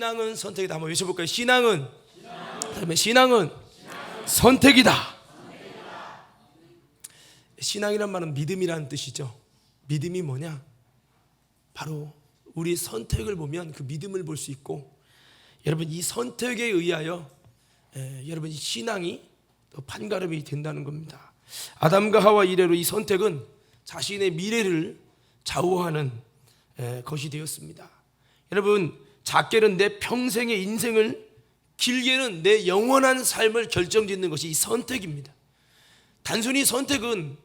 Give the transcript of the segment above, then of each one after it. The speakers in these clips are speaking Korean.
신앙은 선택이다. 한번 외쳐볼까요? 신앙은 다음에 신앙은 선택이다. 신앙이란 말은 믿음이라는 뜻이죠. 믿음이 뭐냐? 바로 우리 선택을 보면 그 믿음을 볼 수 있고 여러분 이 선택에 의하여 에, 여러분 이 신앙이 또 판가름이 된다는 겁니다. 아담과 하와 이래로 이 선택은 자신의 미래를 좌우하는 에, 것이 되었습니다. 여러분 작게는 내 평생의 인생을 길게는 내 영원한 삶을 결정짓는 것이 이 선택입니다. 단순히 선택은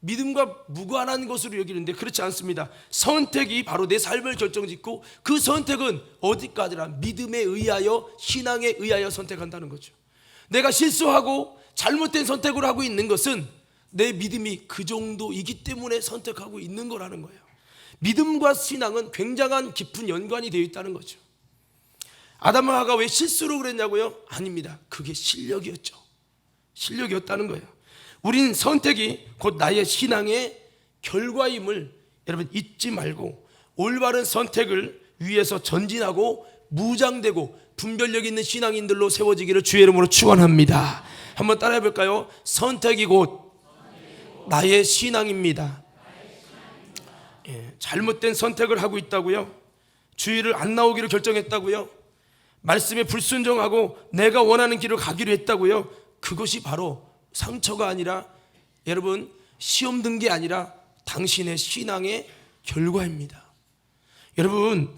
믿음과 무관한 것으로 여기는데 그렇지 않습니다. 선택이 바로 내 삶을 결정짓고 그 선택은 어디까지나 믿음에 의하여 신앙에 의하여 선택한다는 거죠. 내가 실수하고 잘못된 선택을 하고 있는 것은 내 믿음이 그 정도이기 때문에 선택하고 있는 거라는 거예요. 믿음과 신앙은 굉장한 깊은 연관이 되어 있다는 거죠. 아담과 하가 왜 실수로 그랬냐고요? 아닙니다. 그게 실력이었죠. 실력이었다는 거예요. 우린 선택이 곧 나의 신앙의 결과임을 여러분 잊지 말고 올바른 선택을 위해서 전진하고 무장되고 분별력 있는 신앙인들로 세워지기를 주의 이름으로 축원합니다. 한번 따라해 볼까요? 선택이 곧 나의 신앙입니다. 예, 잘못된 선택을 하고 있다고요? 주의를 안 나오기로 결정했다고요? 말씀에 불순종하고 내가 원하는 길을 가기로 했다고요? 그것이 바로 상처가 아니라 여러분 시험 든 게 아니라 당신의 신앙의 결과입니다. 여러분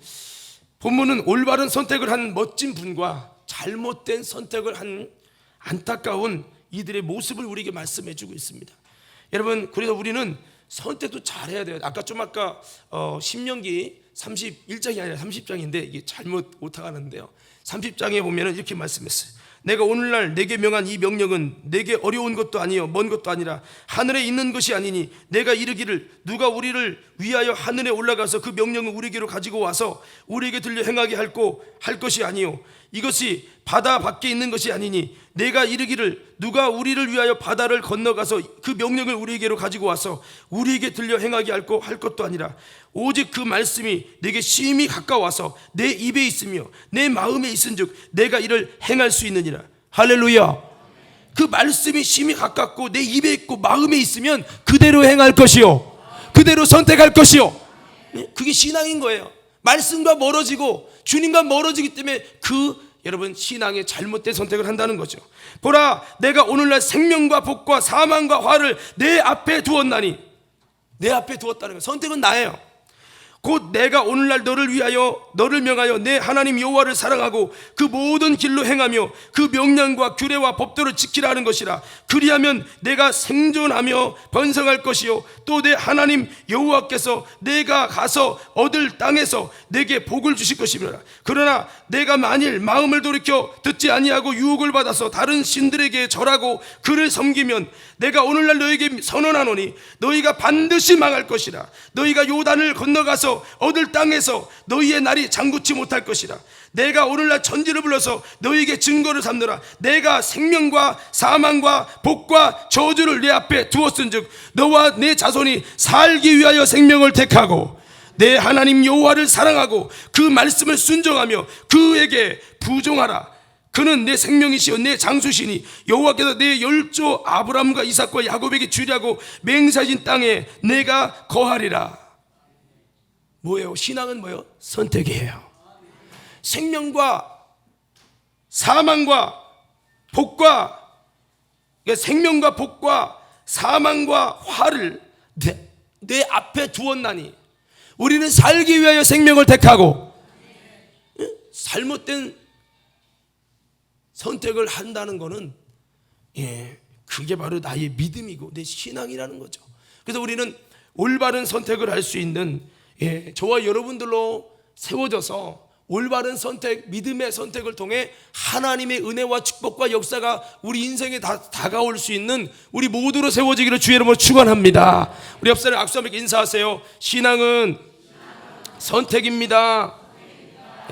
본문은 올바른 선택을 한 멋진 분과 잘못된 선택을 한 안타까운 이들의 모습을 우리에게 말씀해 주고 있습니다. 여러분 그래서 우리는 선택도 잘해야 돼요. 아까 좀 아까 어, 신명기 31장이 아니라 30장인데 이게 잘못 오타가는데요. 30장에 보면은 이렇게 말씀했어요. 내가 오늘날 내게 명한 이 명령은 내게 어려운 것도 아니요 먼 것도 아니라 하늘에 있는 것이 아니니 내가 이르기를 누가 우리를 위하여 하늘에 올라가서 그 명령을 우리에게로 가지고 와서 우리에게 들려 행하게 할고 할 것이 아니요 이것이 바다 밖에 있는 것이 아니니 내가 이르기를 누가 우리를 위하여 바다를 건너가서 그 명령을 우리에게로 가지고 와서 우리에게 들려 행하게 할고 할 것도 아니라 오직 그 말씀이 내게 심히 가까워서 내 입에 있으며 내 마음에 있은즉 내가 이를 행할 수 있느니라. 할렐루야. 그 말씀이 심히 가깝고 내 입에 있고 마음에 있으면 그대로 행할 것이요. 그대로 선택할 것이요. 네? 그게 신앙인 거예요. 말씀과 멀어지고 주님과 멀어지기 때문에 그 여러분 신앙의 잘못된 선택을 한다는 거죠. 보라, 내가 오늘날 생명과 복과 사망과 화를 내 앞에 두었나니 내 앞에 두었다는 거예요. 선택은 나예요. 곧 내가 오늘날 너를 위하여 너를 명하여 내 하나님 여호와를 사랑하고 그 모든 길로 행하며 그 명령과 규례와 법도를 지키라 하는 것이라. 그리하면 내가 생존하며 번성할 것이요 또 내 하나님 여호와께서 내가 가서 얻을 땅에서 내게 복을 주실 것이라. 그러나 내가 만일 마음을 돌이켜 듣지 아니하고 유혹을 받아서 다른 신들에게 절하고 그를 섬기면 내가 오늘날 너에게 선언하노니 너희가 반드시 망할 것이라. 너희가 요단을 건너가서 얻을 땅에서 너희의 날이 장구치 못할 것이라. 내가 오늘날 천지를 불러서 너희에게 증거를 삼느라. 내가 생명과 사망과 복과 저주를 내 앞에 두었은즉 너와 내 자손이 살기 위하여 생명을 택하고 내 하나님 여호와를 사랑하고 그 말씀을 순종하며 그에게 부종하라 그는 내 생명이시여 내 장수시니 여호와께서 내 열조 아브람과 이삭과 야곱에게 주려고 맹세하신 땅에 내가 거하리라 뭐예요? 신앙은 뭐예요? 선택이에요 생명과 사망과 복과 그러니까 생명과 복과 사망과 화를 내, 내 앞에 두었나니 우리는 살기 위하여 생명을 택하고 예? 잘못된 선택을 한다는 것은 예, 그게 바로 나의 믿음이고 내 신앙이라는 거죠. 그래서 우리는 올바른 선택을 할 수 있는 예, 저와 여러분들로 세워져서 올바른 선택, 믿음의 선택을 통해 하나님의 은혜와 축복과 역사가 우리 인생에 다, 다가올 수 있는 우리 모두로 세워지기를 주의 이름으로 축원합니다. 우리 옆 사람 악수함께 인사하세요. 신앙은 선택입니다.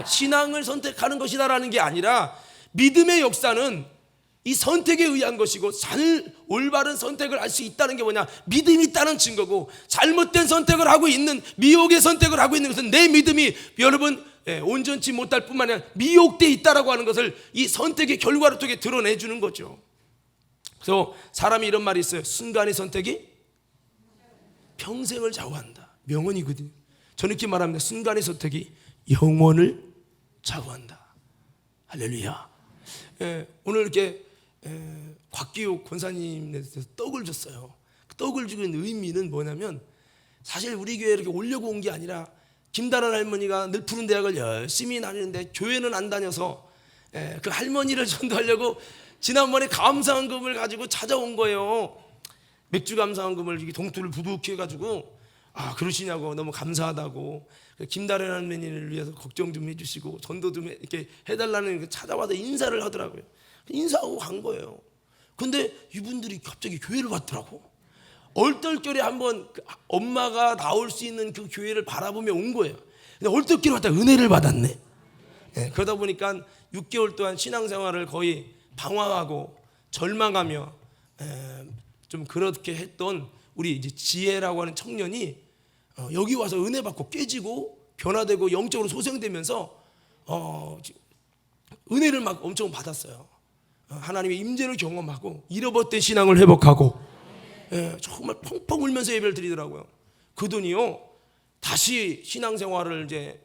신앙을 선택하는 것이다라는 게 아니라 믿음의 역사는 이 선택에 의한 것이고 잘 올바른 선택을 할 수 있다는 게 뭐냐 믿음이 있다는 증거고 잘못된 선택을 하고 있는 미혹의 선택을 하고 있는 것은 내 믿음이 여러분 예, 온전치 못할 뿐만 아니라 미혹돼 있다라고 하는 것을 이 선택의 결과를 통해 드러내 주는 거죠. 그래서 사람이 이런 말이 있어요. 순간의 선택이 평생을 좌우한다. 명언이거든요. 저는 이렇게 말합니다. 순간의 선택이 영원을 좌우한다. 할렐루야. 예, 오늘 이렇게 예, 곽기욱 권사님에서 떡을 줬어요. 그 떡을 주는 의미는 뭐냐면 사실 우리 교회 이렇게 오려고 온 게 아니라 김다란 할머니가 늘 푸른 대학을 열심히 다니는데 교회는 안 다녀서 예, 그 할머니를 전도하려고 지난번에 감사한금을 가지고 찾아온 거예요. 맥주 감사한금을 동투를 부득히 해가지고 아 그러시냐고 너무 감사하다고 김다란 할머니를 위해서 걱정 좀 해주시고 전도 좀 해- 이렇게 해달라는 그 찾아와서 인사를 하더라고요. 인사하고 간 거예요. 근데 이분들이 갑자기 교회를 왔더라고. 얼떨결에 한번 그 엄마가 나올 수 있는 그 교회를 바라보며 온 거예요. 근데 얼떨결에 왔다 은혜를 받았네. 예, 그러다 보니까 6개월 동안 신앙생활을 거의 방황하고 절망하며 에, 좀 그렇게 했던 우리 이제 지혜라고 하는 청년이 어, 여기 와서 은혜 받고 깨지고 변화되고 영적으로 소생되면서 어, 지- 은혜를 막 엄청 받았어요. 어, 하나님의 임재를 경험하고 잃어버렸던 신앙을 회복하고 예, 정말 펑펑 울면서 예배를 드리더라고요. 그 돈이요 다시 신앙생활을 이제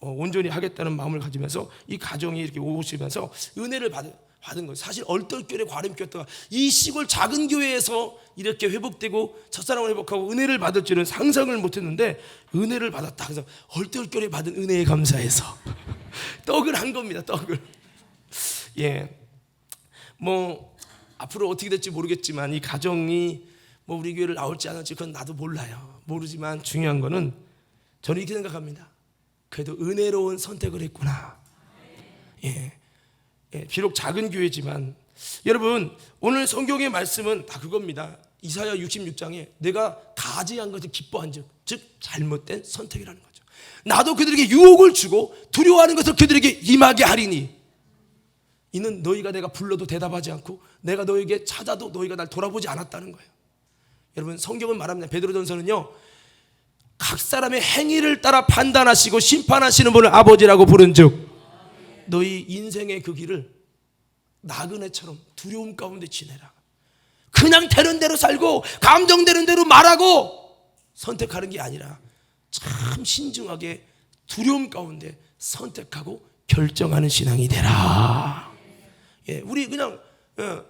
어, 온전히 하겠다는 마음을 가지면서 이 가정이 이렇게 오시면서 은혜를 받은 받은 거예요. 사실 얼떨결에 과름 꼈다가 이 시골 작은 교회에서 이렇게 회복되고 첫사랑을 회복하고 은혜를 받을 줄은 상상을 못했는데 은혜를 받았다. 그래서 얼떨결에 받은 은혜에 감사해서 떡을 한 겁니다. 떡을 예. 뭐 앞으로 어떻게 될지 모르겠지만 이 가정이 뭐 우리 교회를 나올지 안 나올지 그건 나도 몰라요. 모르지만 중요한 거는 저는 이렇게 생각합니다. 그래도 은혜로운 선택을 했구나. 예. 예, 비록 작은 교회지만 여러분 오늘 성경의 말씀은 다 그겁니다. 이사야 66장에 내가 가지한 것을 기뻐한즉 즉 잘못된 선택이라는 거죠. 나도 그들에게 유혹을 주고 두려워하는 것을 그들에게 임하게 하리니 이는 너희가 내가 불러도 대답하지 않고 내가 너에게 찾아도 너희가 날 돌아보지 않았다는 거예요. 여러분 성경은 말합니다. 베드로전서는요. 각 사람의 행위를 따라 판단하시고 심판하시는 분을 아버지라고 부른즉 너희 인생의 그 길을 나그네처럼 두려움 가운데 지내라. 그냥 되는 대로 살고 감정되는 대로 말하고 선택하는 게 아니라 참 신중하게 두려움 가운데 선택하고 결정하는 신앙이 되라. 예, 우리 그냥 어,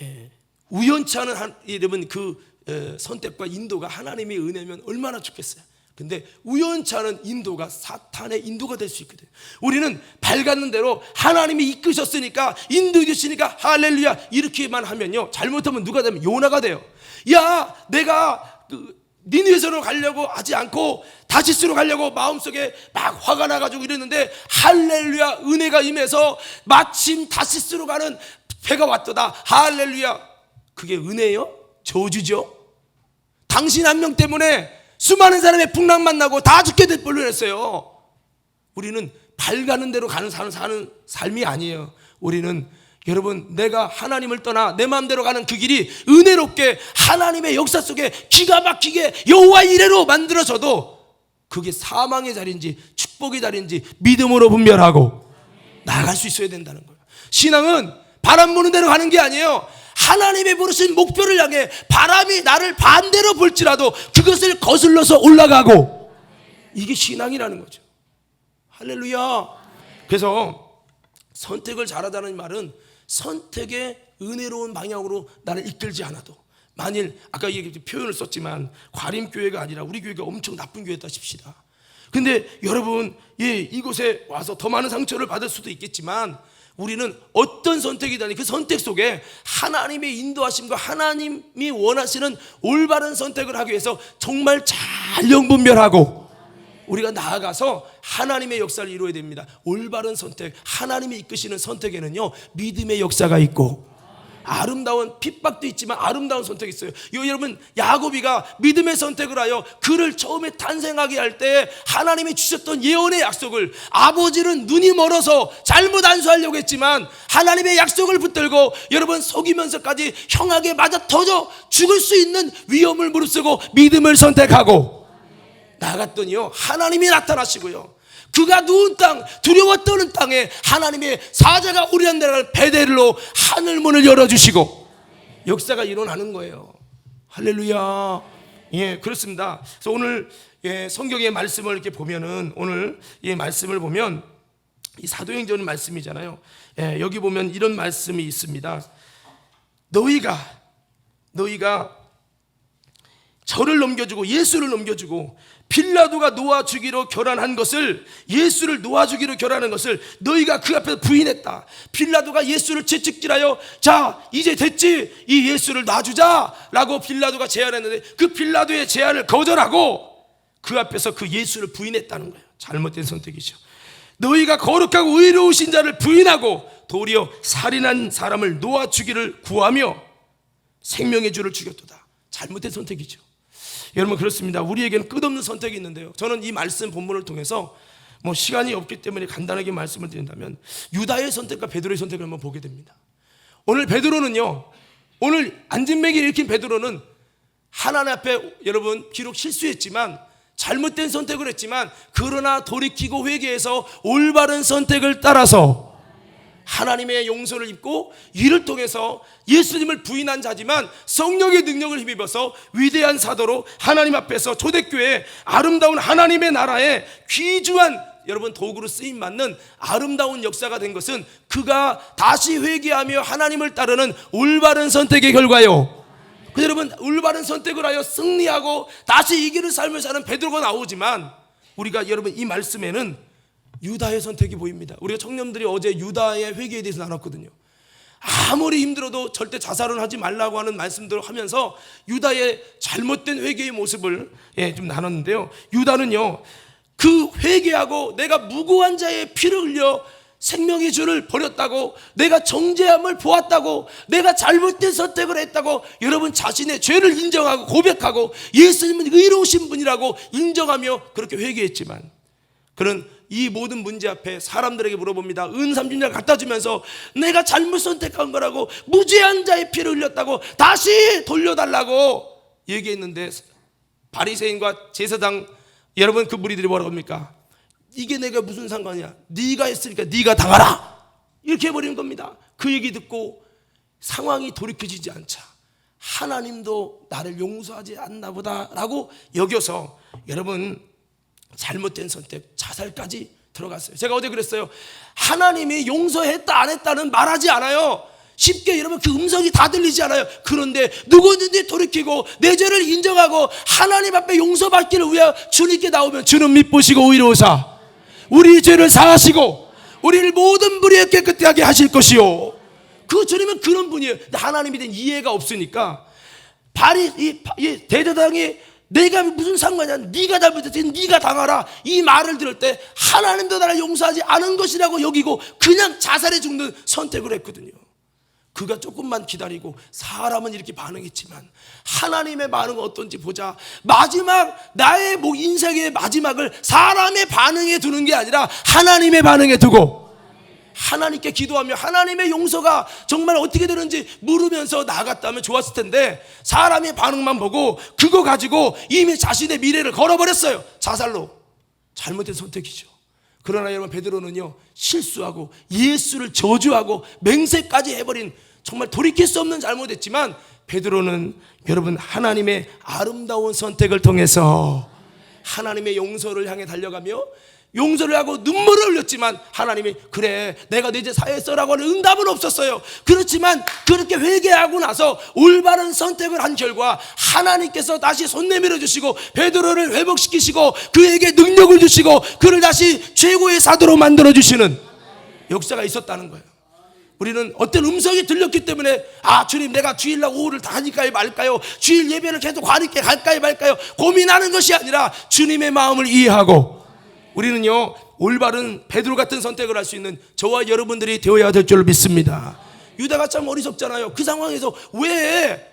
예, 우연치 않은 한, 여러분 그 어, 선택과 인도가 하나님의 은혜면 얼마나 좋겠어요. 근데 우연치 않은 인도가 사탄의 인도가 될 수 있거든. 우리는 밝았는 대로 하나님이 이끄셨으니까 인도해 주시니까 할렐루야 이렇게만 하면요 잘못하면 누가 되면 요나가 돼요. 야 내가 그 니느웨서로 가려고 하지 않고 다시스로 가려고 마음속에 막 화가 나가지고 이랬는데 할렐루야 은혜가 임해서 마침 다시스로 가는 배가 왔도다 할렐루야 그게 은혜요? 저주죠? 당신 한 명 때문에 수많은 사람의 풍랑 만 나고 다 죽게 될 뻔했어요. 우리는 밝가는 대로 가는 사는 사는 삶이 아니에요. 우리는 여러분 내가 하나님을 떠나 내 마음대로 가는 그 길이 은혜롭게 하나님의 역사 속에 기가 막히게 여호와 이래로 만들어져도 그게 사망의 자리인지 축복의 자리인지 믿음으로 분별하고 나아갈 수 있어야 된다는 거예요. 신앙은 바람 부는 대로 가는 게 아니에요. 하나님의 부르신 목표를 향해 바람이 나를 반대로 불지라도 그것을 거슬러서 올라가고 이게 신앙이라는 거죠. 할렐루야. 그래서 선택을 잘하다는 말은 선택의 은혜로운 방향으로 나를 이끌지 않아도 만일 아까 이게 표현을 썼지만 과림 교회가 아니라 우리 교회가 엄청 나쁜 교회다 칩시다. 근데 여러분 예 이곳에 와서 더 많은 상처를 받을 수도 있겠지만 우리는 어떤 선택이든 그 선택 속에 하나님의 인도하심과 하나님이 원하시는 올바른 선택을 하기 위해서 정말 잘 영분별하고 우리가 나아가서 하나님의 역사를 이루어야 됩니다. 올바른 선택, 하나님이 이끄시는 선택에는요 믿음의 역사가 있고 아름다운 핍박도 있지만 아름다운 선택이 있어요. 요 여러분 야곱이가 믿음의 선택을 하여 그를 처음에 탄생하게 할 때 하나님이 주셨던 예언의 약속을 아버지는 눈이 멀어서 잘못 안수하려고 했지만 하나님의 약속을 붙들고 여러분 속이면서까지 형에게 맞아 터져 죽을 수 있는 위험을 무릅쓰고 믿음을 선택하고 나갔더니요 하나님이 나타나시고요 그가 누운 땅 두려워 떠는 땅에 하나님의 사자가 우리한 나라를 베델로 하늘 문을 열어주시고 역사가 일어나는 거예요. 할렐루야. 예, 그렇습니다. 그래서 오늘 예, 성경의 말씀을 이렇게 보면은 오늘 이 말씀을 보면 이 사도행전 말씀이잖아요. 예, 여기 보면 이런 말씀이 있습니다. 너희가 너희가 저를 넘겨주고 예수를 넘겨주고 빌라도가 놓아 주기로 결혼한 것을 예수를 놓아 주기로 결혼한 것을 너희가 그 앞에서 부인했다. 빌라도가 예수를 채찍질하여 자 이제 됐지 이 예수를 놔주자라고 빌라도가 제안했는데 그 빌라도의 제안을 거절하고 그 앞에서 그 예수를 부인했다는 거예요. 잘못된 선택이죠. 너희가 거룩하고 의로우신 자를 부인하고 도리어 살인한 사람을 놓아 주기를 구하며 생명의 주를 죽였도다. 잘못된 선택이죠. 여러분 그렇습니다. 우리에게는 끝없는 선택이 있는데요. 저는 이 말씀 본문을 통해서 뭐 시간이 없기 때문에 간단하게 말씀을 드린다면 유다의 선택과 베드로의 선택을 한번 보게 됩니다. 오늘 베드로는요. 오늘 안진맥이 일으킨 베드로는 하나님 앞에 여러분 비록 실수했지만 잘못된 선택을 했지만 그러나 돌이키고 회개해서 올바른 선택을 따라서 하나님의 용서를 입고 이를 통해서 예수님을 부인한 자지만 성령의 능력을 힘입어서 위대한 사도로 하나님 앞에서 초대교회 아름다운 하나님의 나라에 귀중한 여러분 도구로 쓰임 맞는 아름다운 역사가 된 것은 그가 다시 회개하며 하나님을 따르는 올바른 선택의 결과요. 그 여러분 올바른 선택을 하여 승리하고 다시 이기는 삶을 사는 베드로가 나오지만 우리가 여러분 이 말씀에는 유다의 선택이 보입니다. 우리가 청년들이 어제 유다의 회개에 대해서 나눴거든요. 아무리 힘들어도 절대 자살은 하지 말라고 하는 말씀들을 하면서 유다의 잘못된 회개의 모습을 예, 좀 나눴는데요. 유다는요, 그 회개하고 내가 무고한 자의 피를 흘려 생명의 주를 버렸다고 내가 정죄함을 보았다고 내가 잘못된 선택을 했다고 여러분 자신의 죄를 인정하고 고백하고 예수님은 의로우신 분이라고 인정하며 그렇게 회개했지만 그는 이 모든 문제 앞에 사람들에게 물어봅니다. 은 삼십년 갖다 주면서 내가 잘못 선택한 거라고 무죄한 자의 피를 흘렸다고 다시 돌려달라고 얘기했는데 바리새인과 제사장 여러분 그 무리들이 뭐라고 합니까? 이게 내가 무슨 상관이야? 네가 했으니까 네가 당하라. 이렇게 해버리는 겁니다. 그 얘기 듣고 상황이 돌이켜지지 않자 하나님도 나를 용서하지 않나 보다라고 여겨서 여러분 잘못된 선택 자살까지 들어갔어요. 제가 어제 그랬어요. 하나님이 용서했다 안 했다는 말하지 않아요. 쉽게 여러분 그 음성이 다 들리지 않아요. 그런데 누구든지 돌이키고 내 죄를 인정하고 하나님 앞에 용서받기를 위해 주님께 나오면 주는 믿보시고 의로우사 우리 죄를 사하시고 우리를 모든 불의에 깨끗하게 하실 것이요. 그 주님은 그런 분이에요. 하나님에 대한 이해가 없으니까 바리 이, 이 대제당이 내가 무슨 상관이야? 네가 잘못했지. 네가 당하라. 이 말을 들을 때 하나님도 나를 용서하지 않은 것이라고 여기고 그냥 자살해 죽는 선택을 했거든요. 그가 조금만 기다리고 사람은 이렇게 반응했지만 하나님의 반응은 어떤지 보자. 마지막 나의 뭐 인생의 마지막을 사람의 반응에 두는 게 아니라 하나님의 반응에 두고 하나님께 기도하며 하나님의 용서가 정말 어떻게 되는지 물으면서 나갔다면 좋았을 텐데 사람의 반응만 보고 그거 가지고 이미 자신의 미래를 걸어버렸어요. 자살로. 잘못된 선택이죠. 그러나 여러분 베드로는요 실수하고 예수를 저주하고 맹세까지 해버린 정말 돌이킬 수 없는 잘못했지만 베드로는 여러분 하나님의 아름다운 선택을 통해서 하나님의 용서를 향해 달려가며 용서를 하고 눈물을 흘렸지만 하나님이 그래 내가 내죄 사했어라고 하는 응답은 없었어요. 그렇지만 그렇게 회개하고 나서 올바른 선택을 한 결과 하나님께서 다시 손 내밀어 주시고 베드로를 회복시키시고 그에게 능력을 주시고 그를 다시 최고의 사도로 만들어 주시는 역사가 있었다는 거예요. 우리는 어떤 음성이 들렸기 때문에 아 주님 내가 주일날 오후를 다니까요 말까요? 주일 예배를 계속 과니께 갈까요 말까요? 고민하는 것이 아니라 주님의 마음을 이해하고 우리는요 올바른 베드로 같은 선택을 할 수 있는 저와 여러분들이 되어야 될 줄 믿습니다. 유다가 참 어리석잖아요. 그 상황에서 왜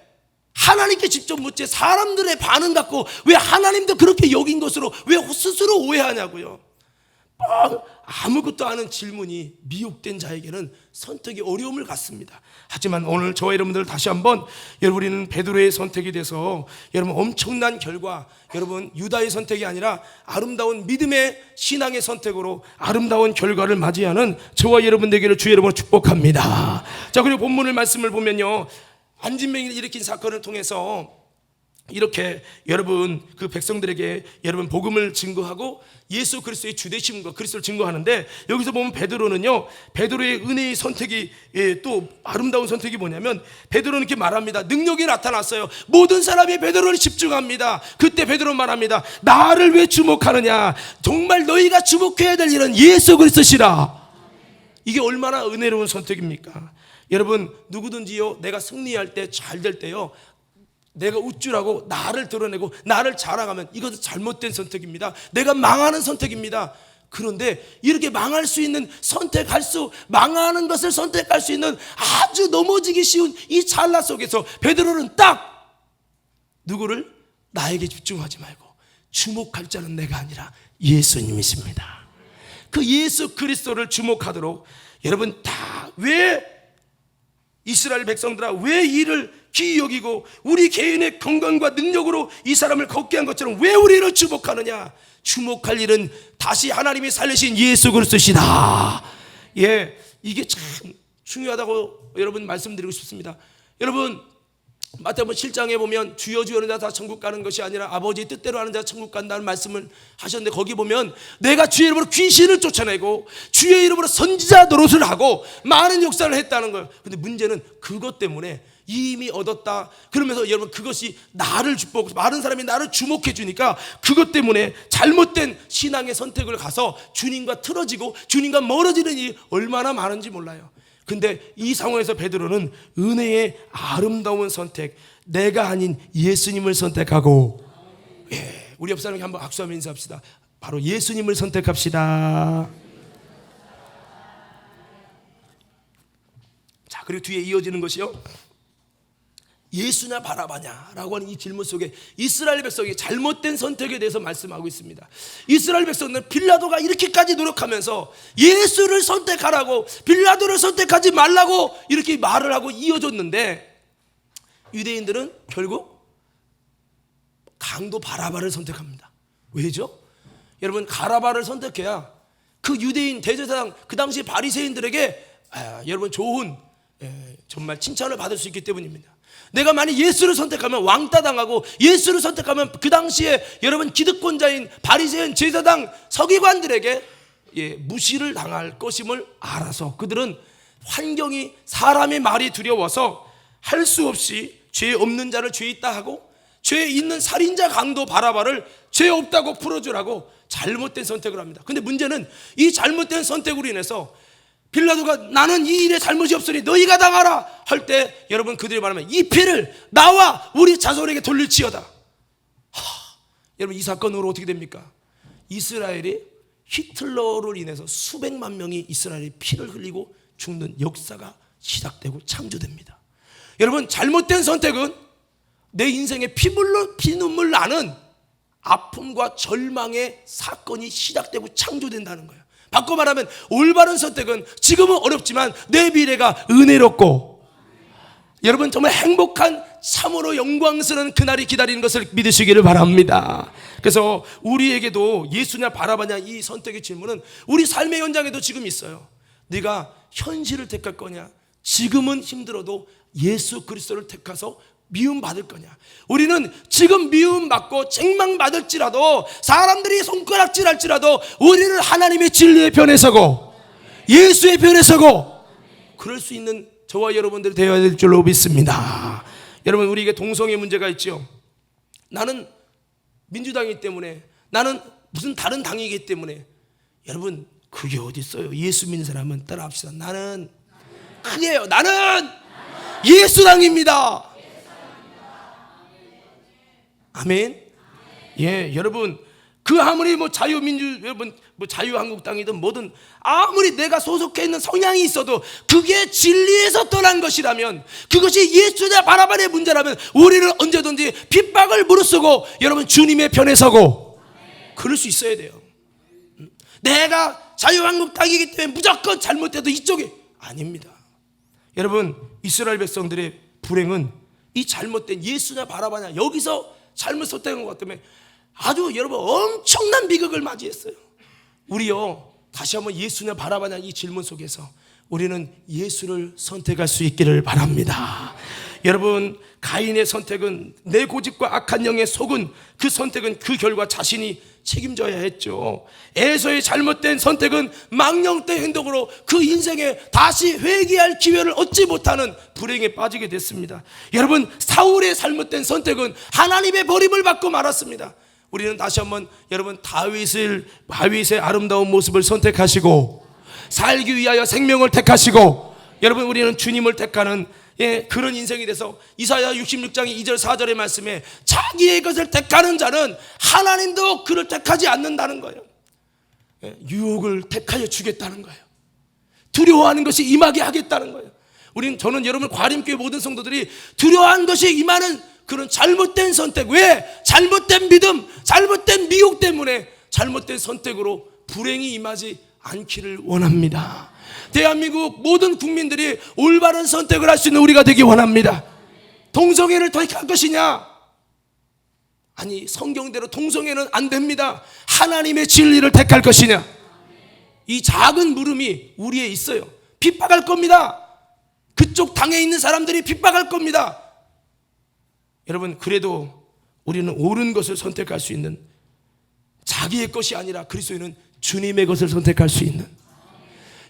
하나님께 직접 묻지 사람들의 반응 갖고 왜 하나님도 그렇게 여긴 것으로 왜 스스로 오해하냐고요. 뻥 아무것도 아는 질문이 미혹된 자에게는 선택이 어려움을 갖습니다. 하지만 오늘 저와 여러분들 다시 한번 여러분 우리는 베드로의 선택에 대해서 여러분 엄청난 결과 여러분 유다의 선택이 아니라 아름다운 믿음의 신앙의 선택으로 아름다운 결과를 맞이하는 저와 여러분 되기를 주 여러분 축복합니다. 자 그리고 본문을 말씀을 보면요 안진병이 일으킨 사건을 통해서 이렇게 여러분 그 백성들에게 여러분 복음을 증거하고 예수 그리스도의 주되심과 그리스도를 증거하는데 여기서 보면 베드로는요 베드로의 은혜의 선택이 예, 또 아름다운 선택이 뭐냐면 베드로는 이렇게 말합니다. 능력이 나타났어요. 모든 사람이 베드로를 집중합니다. 그때 베드로 말합니다. 나를 왜 주목하느냐? 정말 너희가 주목해야 될 일은 예수 그리스도시라. 이게 얼마나 은혜로운 선택입니까? 여러분 누구든지요 내가 승리할 때 잘 될 때요 내가 우쭐하고 나를 드러내고 나를 자랑하면 이것은 잘못된 선택입니다. 내가 망하는 선택입니다. 그런데 이렇게 망할 수 있는 선택할 수 망하는 것을 선택할 수 있는 아주 넘어지기 쉬운 이 찰나 속에서 베드로는 딱 누구를 나에게 집중하지 말고 주목할 자는 내가 아니라 예수님이십니다. 그 예수 그리스도를 주목하도록 여러분 다 왜 이스라엘 백성들아 왜 이를 기이 여기고 우리 개인의 건강과 능력으로 이 사람을 걷게 한 것처럼 왜 우리를 주목하느냐? 주목할 일은 다시 하나님이 살리신 예수 그리스도시다. 예, 이게 참 중요하다고 여러분 말씀드리고 싶습니다. 여러분 마태복음 7장에 보면 주여 주여 하는 자 다 천국 가는 것이 아니라 아버지 뜻대로 하는 자 천국 간다는 말씀을 하셨는데 거기 보면 내가 주의 이름으로 귀신을 쫓아내고 주의 이름으로 선지자 노릇을 하고 많은 역사를 했다는 거예요. 근데 문제는 그것 때문에 이미 얻었다. 그러면서 여러분 그것이 나를 축복, 많은 사람이 나를 주목해 주니까 그것 때문에 잘못된 신앙의 선택을 가서 주님과 틀어지고 주님과 멀어지는 일이 얼마나 많은지 몰라요. 근데 이 상황에서 베드로는 은혜의 아름다운 선택, 내가 아닌 예수님을 선택하고, 예, 우리 옆 사람에게 한번 악수하며 인사합시다. 바로 예수님을 선택합시다. 자, 그리고 뒤에 이어지는 것이요. 예수냐 바라바냐라고 하는 이 질문 속에 이스라엘 백성이 잘못된 선택에 대해서 말씀하고 있습니다. 이스라엘 백성은 빌라도가 이렇게까지 노력하면서 예수를 선택하라고 빌라도를 선택하지 말라고 이렇게 말을 하고 이어줬는데 유대인들은 결국 강도 바라바를 선택합니다. 왜죠? 여러분 가라바를 선택해야 그 유대인 대제사장 그 당시 바리새인들에게 아, 여러분 좋은 예, 정말 칭찬을 받을 수 있기 때문입니다. 내가 만약 예수를 선택하면 왕따 당하고 예수를 선택하면 그 당시에 여러분 기득권자인 바리새인 제사장 서기관들에게 예, 무시를 당할 것임을 알아서 그들은 환경이 사람의 말이 두려워서 할 수 없이 죄 없는 자를 죄 있다 하고 죄 있는 살인자 강도 바라바를 죄 없다고 풀어주라고 잘못된 선택을 합니다. 근데 문제는 이 잘못된 선택으로 인해서 빌라도가 나는 이 일에 잘못이 없으니 너희가 당하라 할 때 여러분 그들이 말하면 이 피를 나와 우리 자손에게 돌릴지어다. 하, 여러분 이 사건으로 어떻게 됩니까? 이스라엘이 히틀러로 인해서 수백만 명이 이스라엘의 피를 흘리고 죽는 역사가 시작되고 창조됩니다. 여러분 잘못된 선택은 내 인생에 피물로 피눈물 나는 아픔과 절망의 사건이 시작되고 창조된다는 거예요. 바꿔 말하면 올바른 선택은 지금은 어렵지만 내 미래가 은혜롭고 여러분 정말 행복한 참으로 영광스러운 그날이 기다리는 것을 믿으시기를 바랍니다. 그래서 우리에게도 예수냐 바라바냐 이 선택의 질문은 우리 삶의 현장에도 지금 있어요. 네가 현실을 택할 거냐? 지금은 힘들어도 예수 그리스도를 택해서 미움 받을 거냐? 우리는 지금 미움 받고 책망 받을지라도 사람들이 손가락질 할지라도 우리는 하나님의 진리의 편에 서고 예수의 편에 서고 그럴 수 있는 저와 여러분들이 되어야 될 줄로 믿습니다. 여러분 우리에게 동성애 문제가 있죠. 나는 민주당이기 때문에 나는 무슨 다른 당이기 때문에 여러분 그게 어디 있어요? 예수 믿는 사람은 따라합시다. 나는 크게요. 나는 예수당입니다. 아멘. 예, 여러분 그 아무리 뭐 자유민주 여러분 뭐 자유한국당이든 뭐든 아무리 내가 소속해 있는 성향이 있어도 그게 진리에서 떠난 것이라면 그것이 예수자 바라바의 문제라면 우리는 언제든지 핍박을 무릅쓰고 여러분 주님의 편에 서고 그럴 수 있어야 돼요. 내가 자유한국당이기 때문에 무조건 잘못해도 이쪽에 아닙니다. 여러분 이스라엘 백성들의 불행은 이 잘못된 예수냐 바라바냐 여기서 잘못 선택한 것 때문에 아주 여러분 엄청난 비극을 맞이했어요. 우리요 다시 한번 예수냐 바라바냐 이 질문 속에서 우리는 예수를 선택할 수 있기를 바랍니다. 여러분 가인의 선택은 내 고집과 악한 영의 속은 그 선택은 그 결과 자신이 책임져야 했죠. 에서의 잘못된 선택은 망령된 행동으로 그 인생에 다시 회개할 기회를 얻지 못하는 불행에 빠지게 됐습니다. 여러분 사울의 잘못된 선택은 하나님의 버림을 받고 말았습니다. 우리는 다시 한번 여러분 다윗을 다윗의 아름다운 모습을 선택하시고 살기 위하여 생명을 택하시고 여러분 우리는 주님을 택하는 예, 그런 인생이 돼서 이사야 66장 2절 4절의 말씀에 자기의 것을 택하는 자는 하나님도 그를 택하지 않는다는 거예요. 예, 유혹을 택하여 주겠다는 거예요. 두려워하는 것이 임하게 하겠다는 거예요. 우리는 저는 여러분 과림교회 모든 성도들이 두려워하는 것이 임하는 그런 잘못된 선택 왜 잘못된 믿음, 잘못된 미혹 때문에 잘못된 선택으로 불행이 임하지 않기를 원합니다. 대한민국 모든 국민들이 올바른 선택을 할 수 있는 우리가 되기 원합니다. 동성애를 택할 것이냐? 아니 성경대로 동성애는 안 됩니다. 하나님의 진리를 택할 것이냐? 이 작은 물음이 우리에 있어요. 핍박할 겁니다. 그쪽 당에 있는 사람들이 핍박할 겁니다. 여러분 그래도 우리는 옳은 것을 선택할 수 있는 자기의 것이 아니라 그리스도인은 주님의 것을 선택할 수 있는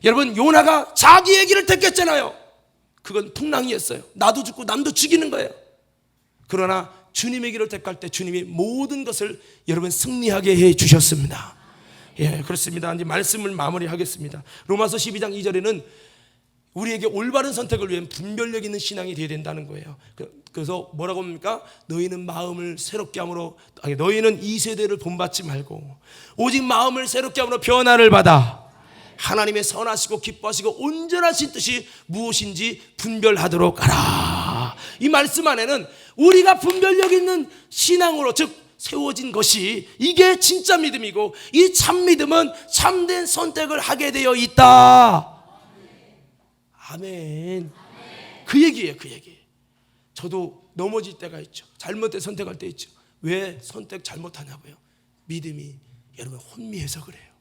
여러분 요나가 자기의 길을 택했잖아요. 그건 풍랑이었어요. 나도 죽고 남도 죽이는 거예요. 그러나 주님의 길을 택할 때 주님이 모든 것을 여러분 승리하게 해 주셨습니다. 예, 그렇습니다. 이제 말씀을 마무리하겠습니다. 로마서 12장 2절에는 우리에게 올바른 선택을 위한 분별력 있는 신앙이 되어야 된다는 거예요. 그- 그래서 뭐라고 합니까? 너희는 마음을 새롭게 함으로 너희는 이 세대를 본받지 말고 오직 마음을 새롭게 함으로 변화를 받아 하나님의 선하시고 기뻐하시고 온전하신 뜻이 무엇인지 분별하도록 하라. 이 말씀 안에는 우리가 분별력 있는 신앙으로 즉 세워진 것이 이게 진짜 믿음이고 이 참 믿음은 참된 선택을 하게 되어 있다. 아멘. 그 얘기예요, 그 얘기. 저도 넘어질 때가 있죠. 잘못된 선택할 때 있죠. 왜 선택 잘못하냐고요? 믿음이 여러분 혼미해서 그래요.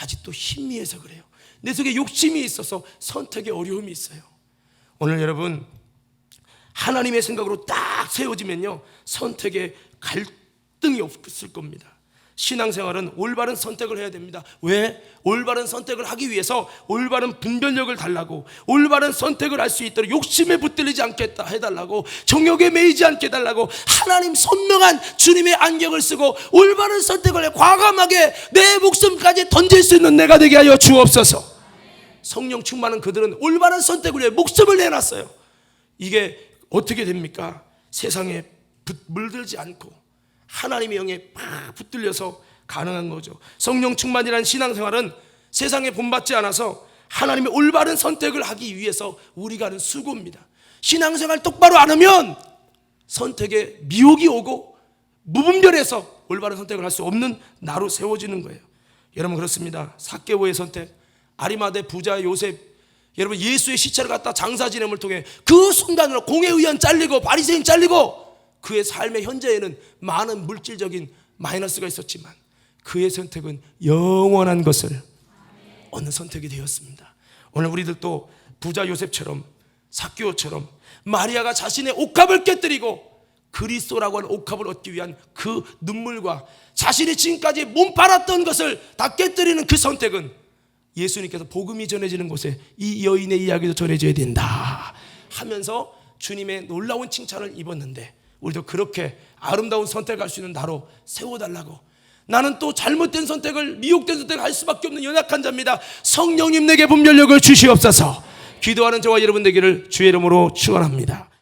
아직도 힘미해서 그래요. 내 속에 욕심이 있어서 선택에 어려움이 있어요. 오늘 여러분 하나님의 생각으로 딱 세워지면요 선택에 갈등이 없을 겁니다. 신앙생활은 올바른 선택을 해야 됩니다. 왜? 올바른 선택을 하기 위해서 올바른 분별력을 달라고 올바른 선택을 할 수 있도록 욕심에 붙들리지 않겠다 해달라고 정욕에 매이지 않게 해달라고 하나님 선명한 주님의 안경을 쓰고 올바른 선택을 해 과감하게 내 목숨까지 던질 수 있는 내가 되게 하여 주옵소서. 성령 충만한 그들은 올바른 선택을 위해 목숨을 내놨어요. 이게 어떻게 됩니까? 세상에 붙- 물들지 않고 하나님의 영에 팍 붙들려서 가능한 거죠. 성령 충만이라는 신앙생활은 세상에 본받지 않아서 하나님의 올바른 선택을 하기 위해서 우리가 하는 수고입니다. 신앙생활 똑바로 안 하면 선택에 미혹이 오고 무분별해서 올바른 선택을 할 수 없는 나로 세워지는 거예요. 여러분 그렇습니다. 사케오의 선택, 아리마대 부자 요셉, 여러분 예수의 시체를 갖다 장사 지냄을 통해 그 순간으로 공회 의원 잘리고 바리새인 잘리고 그의 삶의 현재에는 많은 물질적인 마이너스가 있었지만 그의 선택은 영원한 것을 얻는 선택이 되었습니다. 오늘 우리들도 부자 요셉처럼 사교처럼 마리아가 자신의 옥합을 깨뜨리고 그리스도라고 하는 옥합을 얻기 위한 그 눈물과 자신이 지금까지 몸 팔았던 것을 다 깨뜨리는 그 선택은 예수님께서 복음이 전해지는 곳에 이 여인의 이야기도 전해져야 된다 하면서 주님의 놀라운 칭찬을 입었는데 우리도 그렇게 아름다운 선택할 수 있는 나로 세워달라고. 나는 또 잘못된 선택을 미혹된 선택을 할 수밖에 없는 연약한 자입니다. 성령님 내게 분별력을 주시옵소서. 기도하는 저와 여러분 되기를 주의 이름으로 축원합니다